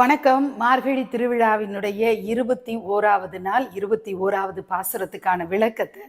வணக்கம். மார்கழி திருவிழாவினுடைய இருபத்தி ஓராவது நாள் இருபத்தி ஓராவது பாசுரத்துக்கான விளக்கத்தை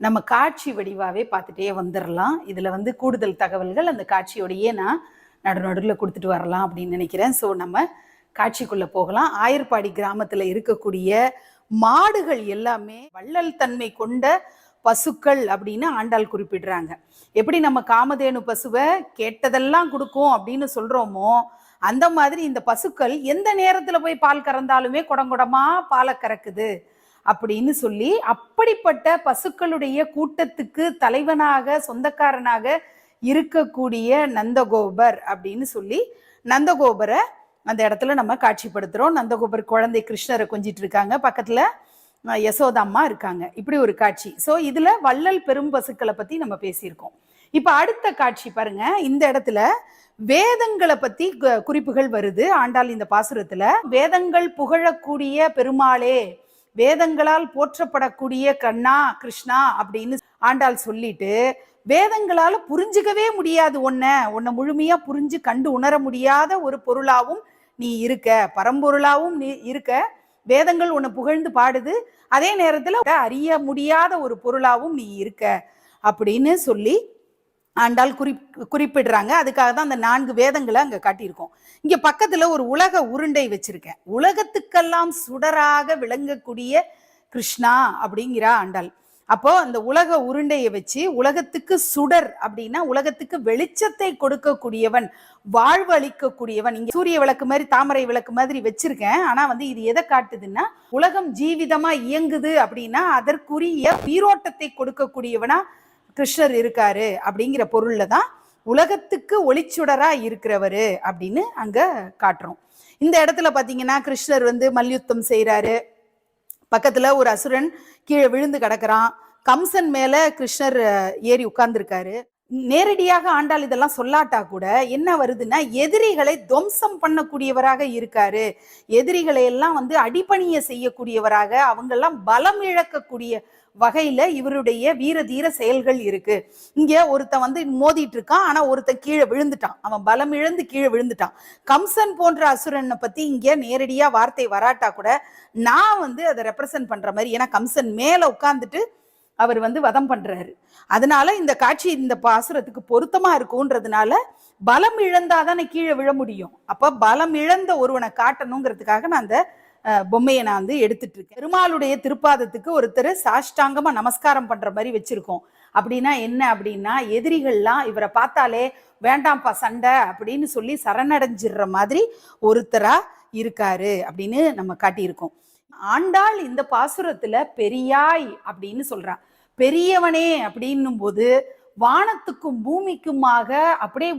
நம்ம காட்சி வடிவாவே பார்த்துட்டே வந்துடலாம் இதுல வந்து கூடுதல் தகவல்கள் அந்த காட்சியோடையே நான் நடு நடுவில் கொடுத்துட்டு வரலாம் அப்படின்னு நினைக்கிறேன். ஸோ நம்ம காட்சிக்குள்ள போகலாம். ஆயர்பாடி கிராமத்துல இருக்கக்கூடிய மாடுகள் எல்லாமே வள்ளல் தன்மை கொண்ட பசுக்கள் அப்படின்னு ஆண்டாள் குறிப்பிடுறாங்க. எப்படி நம்ம காமதேனு பசுவை கேட்டதெல்லாம் கொடுக்கும் அப்படின்னு சொல்றோமோ அந்த மாதிரி இந்த பசுக்கள் எந்த நேரத்துல போய் பால் கறந்தாலுமே குடங்குடமா பாலை கறக்குது அப்படின்னு சொல்லி அப்படிப்பட்ட பசுக்களுடைய கூட்டத்துக்கு தலைவனாக சொந்தக்காரனாக இருக்கக்கூடிய நந்தகோபர் அப்படின்னு சொல்லி நந்தகோபரை அந்த இடத்துல நம்ம காட்சிப்படுத்துகிறோம் நந்தகோபர் குழந்தை கிருஷ்ணரை கொஞ்சிட்டு இருக்காங்க. பக்கத்தில் யசோதாம்மா இருக்காங்க. இப்படி ஒரு காட்சி. ஸோ இதில் வள்ளல் பெரும் பசுக்களை பற்றி நம்ம பேசியிருக்கோம். இப்போ அடுத்த காட்சி பாருங்க. இந்த இடத்துல வேதங்களை பத்தி குறிப்புகள் வருது. ஆண்டாள் இந்த பாசுரத்துல வேதங்கள் புகழக்கூடிய பெருமாளே வேதங்களால் போற்றப்படக்கூடிய கண்ணா கிருஷ்ணா அப்படின்னு ஆண்டாள் சொல்லிட்டு வேதங்களால புரிஞ்சுக்கவே முடியாது ஒன்ன உன்னை முழுமையா புரிஞ்சு கண்டு உணர முடியாத ஒரு பொருளாவும் நீ இருக்க. பரம்பொருளாவும் நீ இருக்க. வேதங்கள் உன்னை புகழ்ந்து பாடுது. அதே நேரத்துல அறிய முடியாத ஒரு பொருளாவும் நீ இருக்க. அப்படின்னு சொல்லி ஆண்டாள் குறி குறிப்பிடுறாங்க. அதுக்காக தான் அந்த நான்கு வேதங்களை அங்கே காட்டியிருக்கோம். இங்கே பக்கத்தில் ஒரு உலக உருண்டை வச்சிருக்கேன். உலகத்துக்கெல்லாம் சுடராக விளங்கக்கூடிய கிருஷ்ணா அப்படிங்கிறா ஆண்டாள். அப்போ அந்த உலக உருண்டையை வச்சு உலகத்துக்கு சுடர் அப்படின்னா உலகத்துக்கு வெளிச்சத்தை கொடுக்கக்கூடியவன் வாழ்வு அளிக்கக்கூடியவன். இங்க சூரிய விளக்கு மாதிரி தாமரை விளக்கு மாதிரி வச்சிருக்கேன். ஆனா வந்து இது எதை காட்டுதுன்னா உலகம் ஜீவிதமா இயங்குது அப்படின்னா அதற்குரிய உயிரோட்டத்தை கொடுக்கக்கூடியவனா கிருஷ்ணர் இருக்காரு அப்படிங்கிற பொருள்ல தான் உலகத்துக்கு ஒளிச்சுடரா இருக்கிறவரு அப்படின்னு அங்க காட்டுறோம். இந்த இடத்துல பாத்தீங்கன்னா கிருஷ்ணர் வந்து மல்யுத்தம் செய்யறாரு பக்கத்துல ஒரு அசுரன் கீழே விழுந்து கிடக்குறான். கம்சன் மேல கிருஷ்ணர் ஏறி உட்கார்ந்துருக்காரு. நேரடியாக ஆண்டாள் இதெல்லாம் சொல்லாட்டா கூட என்ன வருதுன்னா எதிரிகளை துவம்சம் பண்ணக்கூடியவராக இருக்காரு. எதிரிகளை எல்லாம் வந்து அடிப்பணிய செய்யக்கூடியவராக அவங்கெல்லாம் பலம் இழக்கக்கூடிய வகையில இவருடைய வீர தீர செயல்கள் இருக்கு. இங்க ஒருத்தன் வந்து மோதிட்டு இருக்கான் ஆனா ஒருத்தன் கீழே விழுந்துட்டான். அவன் பலம் இழந்து கீழே விழுந்துட்டான். கம்சன் போன்ற அசுரனை பத்தி இங்க நேரடியா வார்த்தை வராட்டா கூட நான் வந்து அதை ரெப்ரசன்ட் பண்ற மாதிரி ஏன்னா கம்சன் மேல உட்கார்ந்துட்டு அவர் வந்து வதம் பண்றாரு. அதனால இந்த காட்சி இந்த பாசுரத்துக்கு பொருத்தமா இருக்கும்ன்றதுனால பலம் இழந்தாதானே கீழே விழ முடியும். அப்ப பலம் இழந்த ஒருவனை காட்டணுங்கிறதுக்காக நான் அந்த பொம்மையை நான் வந்து எடுத்துட்டு இருக்கேன் பெருமாளுடைய திருப்பாதத்துக்கு ஒருத்தர் சாஷ்டாங்கமா நமஸ்காரம் பண்ற மாதிரி வச்சிருக்கோம். அப்படின்னா என்ன அப்படின்னா எதிரிகள்லாம் இவரை பார்த்தாலே வேண்டாம்ப்பா சண்டை அப்படின்னு சொல்லி சரணடைஞ்சிடுற மாதிரி ஒருத்தரா இருக்காரு அப்படின்னு நம்ம காட்டியிருக்கோம். ஆண்டாள் இந்த பாசுரத்துல பெரியாய் அப்படின்னு சொல்றா பெரியவனே அப்படின்னும் போது வானத்துக்கும் பூமிக்குமாக அப்படியே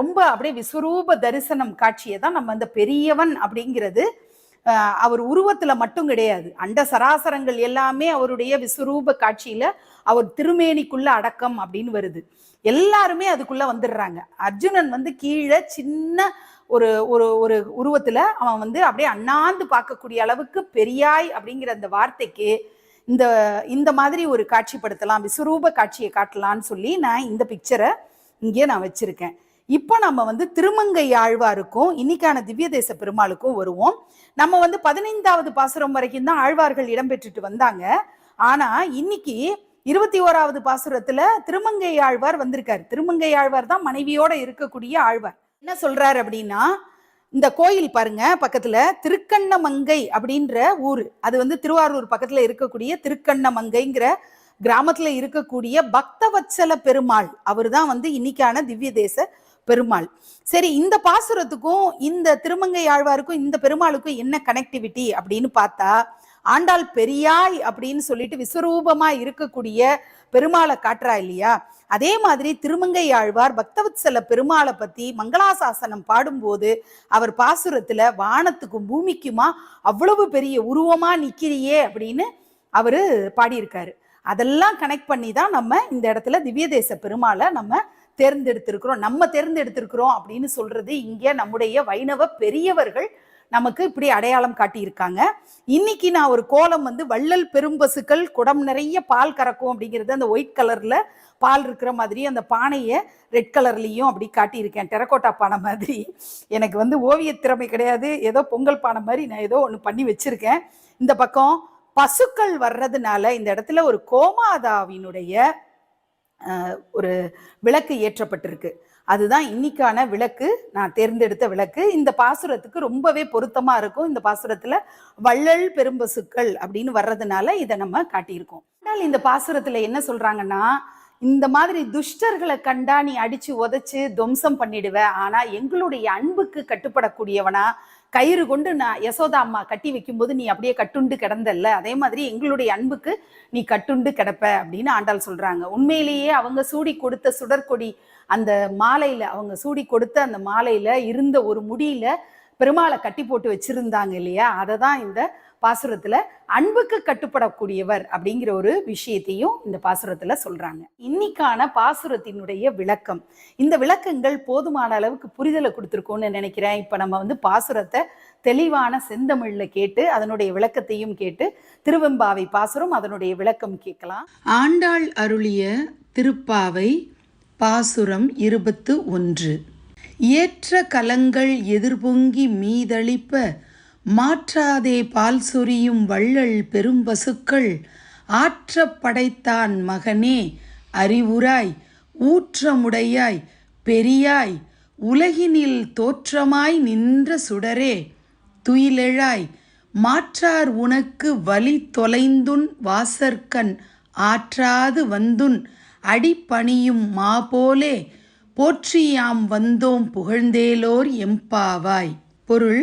ரொம்ப அப்படியே விஸ்வரூப தரிசனம் காட்சியை தான் நம்ம அந்த பெரியவன் அப்படிங்கிறது அவர் உருவத்துல மட்டும் கிடையாது. அண்ட சராசரங்கள் எல்லாமே அவருடைய விஸ்வரூப காட்சியில அவர் திருமேனிக்குள்ள அடக்கம் அப்படின்னு வருது. எல்லாருமே அதுக்குள்ள வந்துடுறாங்க. அர்ஜுனன் வந்து கீழே சின்ன ஒரு ஒரு ஒரு உருவத்துல அவன் வந்து அப்படியே அண்ணாந்து பார்க்கக்கூடிய அளவுக்கு பெரியாய் அப்படிங்கிற அந்த வார்த்தைக்கு இந்த இந்த மாதிரி ஒரு காட்சிப்படுத்தலாம் விஸ்வரூப காட்சியை காட்டலாம்னு சொல்லி நான் இந்த பிக்சரை இங்கே நான் வச்சிருக்கேன். இப்போ நம்ம வந்து திருமங்கை ஆழ்வாருக்கும் இன்னைக்கான திவ்ய தேச பெருமாளுக்கும் வருவோம். நம்ம வந்து பதினைந்தாவது பாசுரம் வரைக்கும் தான் ஆழ்வார்கள் இடம்பெற்றுட்டு வந்தாங்க. ஆனா இன்னைக்கு இருபத்தி ஓராவது பாசுரத்துல திருமங்கை ஆழ்வார் வந்திருக்காரு. திருமங்கை ஆழ்வார் தான் மனைவியோட இருக்கக்கூடிய ஆழ்வார். என்ன சொல்றாரு அப்படின்னா இந்த கோயில் பாருங்க பக்கத்துல திருக்கண்ணமங்கை அப்படின்ற ஊர். அது வந்து திருவாரூர் பக்கத்துல இருக்கக்கூடிய திருக்கண்ணமங்கைங்கிற கிராமத்துல இருக்கக்கூடிய பக்தவச்சல பெருமாள். அவர் தான் வந்து இன்னைக்கான திவ்ய தேச பெருமாள். சரி இந்த பாசுரத்துக்கும் இந்த திருமங்கை ஆழ்வாருக்கும் இந்த பெருமாளுக்கும் என்ன கனெக்டிவிட்டி அப்படின்னு பார்த்தா ஆண்டாள் பெரியாய் அப்படின்னு சொல்லிட்டு விஸ்வரூபமா இருக்கக்கூடிய பெருமாளை காட்டுறா இல்லையா? அதே மாதிரி திருமங்கை ஆழ்வார் பக்தவத்சல பெருமாளை பத்தி மங்களாசாசனம் பாடும்போது அவர் பாசுரத்துல வானத்துக்கும் பூமிக்குமா அவ்வளவு பெரிய உருவமா நிக்கிறியே அப்படின்னு அவரு பாடியிருக்காரு. அதெல்லாம் கனெக்ட் பண்ணி தான் நம்ம இந்த இடத்துல திவ்ய தேச பெருமாளை நம்ம தேர்ந்தெடுத்திருக்கிறோம் நம்ம தேர்ந்தெடுத்திருக்கிறோம் அப்படின்னு சொல்றது இங்கே நம்முடைய வைணவ பெரியவர்கள் நமக்கு இப்படி அடையாளம் காட்டியிருக்காங்க. இன்னைக்கு நான் ஒரு கோலம் வந்து வள்ளல் பெரும்பசுக்கள் குடம் நிறைய பால் கறக்கும் அப்படிங்கிறது அந்த ஒயிட் கலர்ல பால் இருக்கிற மாதிரி அந்த பானையை ரெட் கலர்லேயும் அப்படி காட்டியிருக்கேன். டெரக்கோட்டா பானை மாதிரி. எனக்கு வந்து ஓவிய திறமை கிடையாது. ஏதோ பொங்கல் பானை மாதிரி நான் ஏதோ ஒன்று பண்ணி வச்சிருக்கேன். இந்த பக்கம் பசுக்கள் வர்றதுனால இந்த இடத்துல ஒரு கோமாதாவினுடைய ஒரு விளக்கு ஏற்றப்பட்டிருக்கு. அதுதான் இன்னைக்கான விளக்கு. நான் தேர்ந்தெடுத்த விளக்கு. இந்த பாசுரத்துக்கு ரொம்பவே பொருத்தமா இருக்கும். இந்த பாசுரத்துல வள்ளல் பெரும்பசுக்கள் அப்படின்னு வர்றதுனால இதை நம்ம காட்டியிருக்கோம். ஆனால் இந்த பாசுரத்துல என்ன சொல்றாங்கன்னா இந்த மாதிரி துஷ்டர்களை கண்டா நீ அடிச்சு உதைச்சு துவம்சம் பண்ணிடுவ. ஆனா எங்களுடைய அன்புக்கு கட்டுப்படக்கூடியவனா கயிறு கொண்டு நான் யசோதா அம்மா கட்டி வைக்கும்போது நீ அப்படியே கட்டுண்டு கிடந்தல்ல. அதே மாதிரி எங்களுடைய அன்புக்கு நீ கட்டுண்டு கிடப்ப அப்படின்னு ஆண்டாள் சொல்றாங்க. உண்மையிலேயே அவங்க சூடி கொடுத்த சுடற்கொடி அந்த மாலையில அவங்க சூடி கொடுத்த அந்த மாலையில இருந்த ஒரு முடியில பெருமாளை கட்டி போட்டு வச்சிருந்தாங்க இல்லையா? அதை தான் இந்த பாசுரத்துல அன்புக்கு கட்டுப்படக்கூடியவர் அப்படிங்கிற ஒரு விஷயத்தையும் இந்த பாசுரத்துல சொல்றாங்க. இன்னைக்கான பாசுரத்தினுடைய விளக்கம். இந்த விளக்கங்கள் போதுமான அளவுக்கு புரிதலை கொடுத்துருக்கோம்னு நினைக்கிறேன். இப்ப நம்ம வந்து பாசுரத்தை தெளிவான செந்தமிழ்ல கேட்டு அதனுடைய விளக்கத்தையும் கேட்டு திருவெம்பாவை பாசுரம் அதனுடைய விளக்கம் கேட்கலாம். ஆண்டாள் அருளிய திருப்பாவை பாசுரம் இருபத்து ஒன்று. ஏற்ற கலங்கள் எதிர்பொங்கி மீதளிப்ப மாற்றாதே பால் சொரியும் வள்ளல் பெரும்பசுக்கள் ஆற்ற படைத்தான் மகனே அறிவுராய் ஊற்றமுடையாய் பெரியாய் உலகினில் தோற்றமாய் நின்ற சுடரே துயிலெழாய் மாற்றார் உனக்கு வலி தொலைந்துன் வாசற்கண் ஆற்றாது வந்துன் அடிப்பணியும் மாபோலே போற்றியாம் வந்தோம் புகழ்ந்தேலோர் எம்பாவாய் பொருள்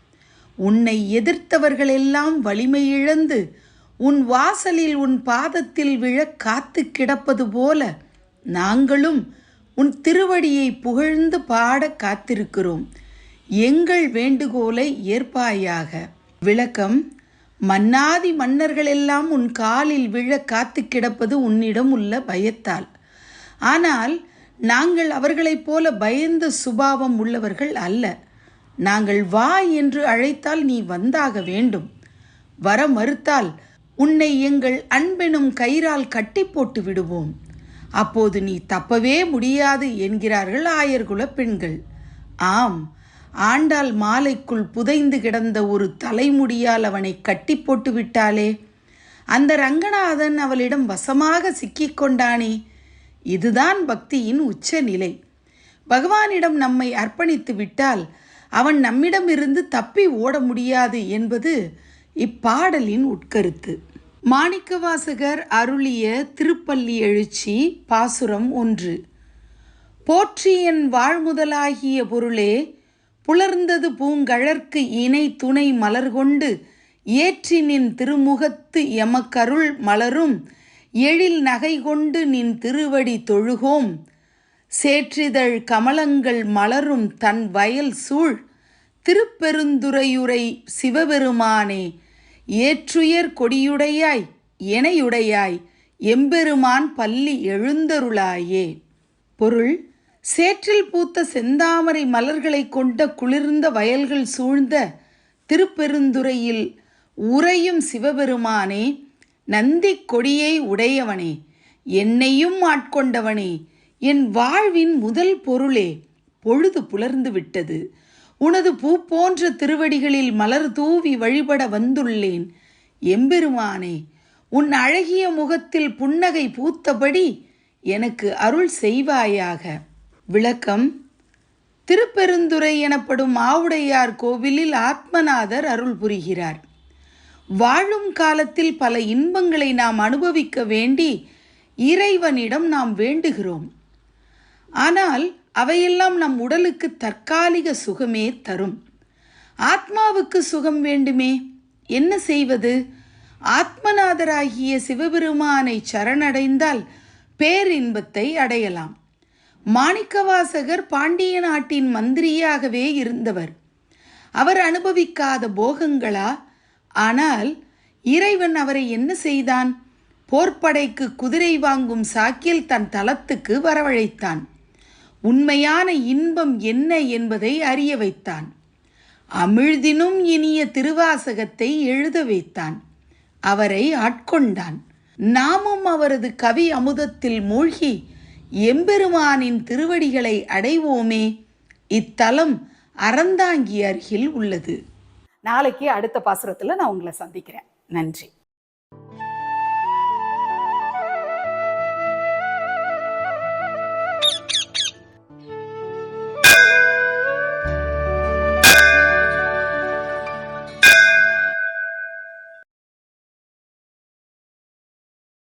உன்னை எதிர்த்தவர்களெல்லாம் வலிமை இழந்து உன் வாசலில் உன் பாதத்தில் விழ காத்து கிடப்பது போல நாங்களும் உன் திருவடியை புகழ்ந்து பாட காத்திருக்கிறோம். எங்கள் வேண்டுகோளை ஏற்பாயாக. விளக்கம் மன்னாதி மன்னர்களெல்லாம் உன் காலில் விழ காத்து கிடப்பது உன்னிடம் உள்ள பயத்தால். ஆனால் நாங்கள் அவர்களைப் போல பயந்த சுபாவம் உள்ளவர்கள் அல்ல. நாங்கள் வா என்று அழைத்தால் நீ வந்தாக வேண்டும். வர மறுத்தால் உன்னை எங்கள் அன்பெனும் கயிறால் கட்டி போட்டு விடுவோம். அப்போது நீ தப்பவே முடியாது என்கிறார்கள் ஆயர்குல பெண்கள். ஆம் ஆண்டாள் மாலைக்குள் புதைந்து கிடந்த ஒரு தலைமுடியால் அவனை கட்டி போட்டு விட்டாளே. அந்த ரங்கநாதன் அவளிடம் வசமாக சிக்கிக்கொண்டானே இதுதான் பக்தியின் உச்சநிலை. பகவானிடம் நம்மை அர்ப்பணித்து விட்டால் அவன் நம்மிடமிருந்து தப்பி ஓட முடியாது என்பது இப்பாடலின் உட்கருத்து. மாணிக்கவாசகர் அருளிய திருப்பள்ளி எழுச்சி பாசுரம் ஒன்று. போற்றி என் வாழ்முதலாகிய பொருளே புலர்ந்தது பூங்கழற்கு இணை துணை மலர் கொண்டு ஏற்றி நின் திருமுகத்து எமக்கருள் மலரும் எழில் நகை கொண்டு நின் திருவடி தொழுகோம். சேற்றிதழ் கமலங்கள் மலரும் தன் வயல் சூழ். திருப்பெருந்துறையுரை சிவபெருமானே ஏற்றுயர் கொடியுடையாய் எனையுடையாய் எம்பெருமான் பள்ளி எழுந்தருளாயே. பொருள் சேற்றில் பூத்த செந்தாமரை மலர்களைக் கொண்ட குளிர்ந்த வயல்கள் சூழ்ந்த திருப்பெருந்துறையில் உறையும் சிவபெருமானே நந்தி கொடியை உடையவனே என்னையும் ஆட்கொண்டவனே என் வாழ்வின் முதல் பொருளே பொழுது புலர்ந்து விட்டது. உனது பூ போன்ற திருவடிகளில் மலர் தூவி வழிபட வந்துள்ளேன். எம்பெருமானே உன் அழகிய முகத்தில் புன்னகை பூத்தபடி எனக்கு அருள் செய்வாயாக. விளக்கம் திருப்பெருந்துறை எனப்படும் ஆவுடையார் கோவிலில் ஆத்மநாதர் அருள் புரிகிறார். வாழும் காலத்தில் பல இன்பங்களை நாம் அனுபவிக்க வேண்டி இறைவனிடம் நாம் வேண்டுகிறோம். ஆனால் அவையெல்லாம் நம் உடலுக்கு தற்காலிக சுகமே தரும். ஆத்மாவுக்கு சுகம் வேண்டுமே? என்ன செய்வது? ஆத்மநாதராகிய சிவபெருமானை சரணடைந்தால் பேரின்பத்தை அடையலாம். மாணிக்கவாசகர் பாண்டிய நாட்டின் மந்திரியாகவே இருந்தவர். அவர் அனுபவிக்காத போகங்களா? ஆனால் இறைவன் அவரை என்ன செய்தான்? போர்ப்படைக்கு குதிரை வாங்கும் சாக்கில் தன் தளத்துக்கு வரவழைத்தான். உண்மையான இன்பம் என்ன என்பதை அறிய வைத்தான். அமிழ்தினும் இனிய திருவாசகத்தை எழுத வைத்தான். அவரை ஆட்கொண்டான். நாமும் அவரது கவி அமுதத்தில் மூழ்கி எம்பெருமானின் திருவடிகளை அடைவோமே. இத்தலம் அறந்தாங்கி அருகில் உள்ளது. நாளைக்கு அடுத்த பாசுரத்தில் நான் உங்களை சந்திக்கிறேன். நன்றி.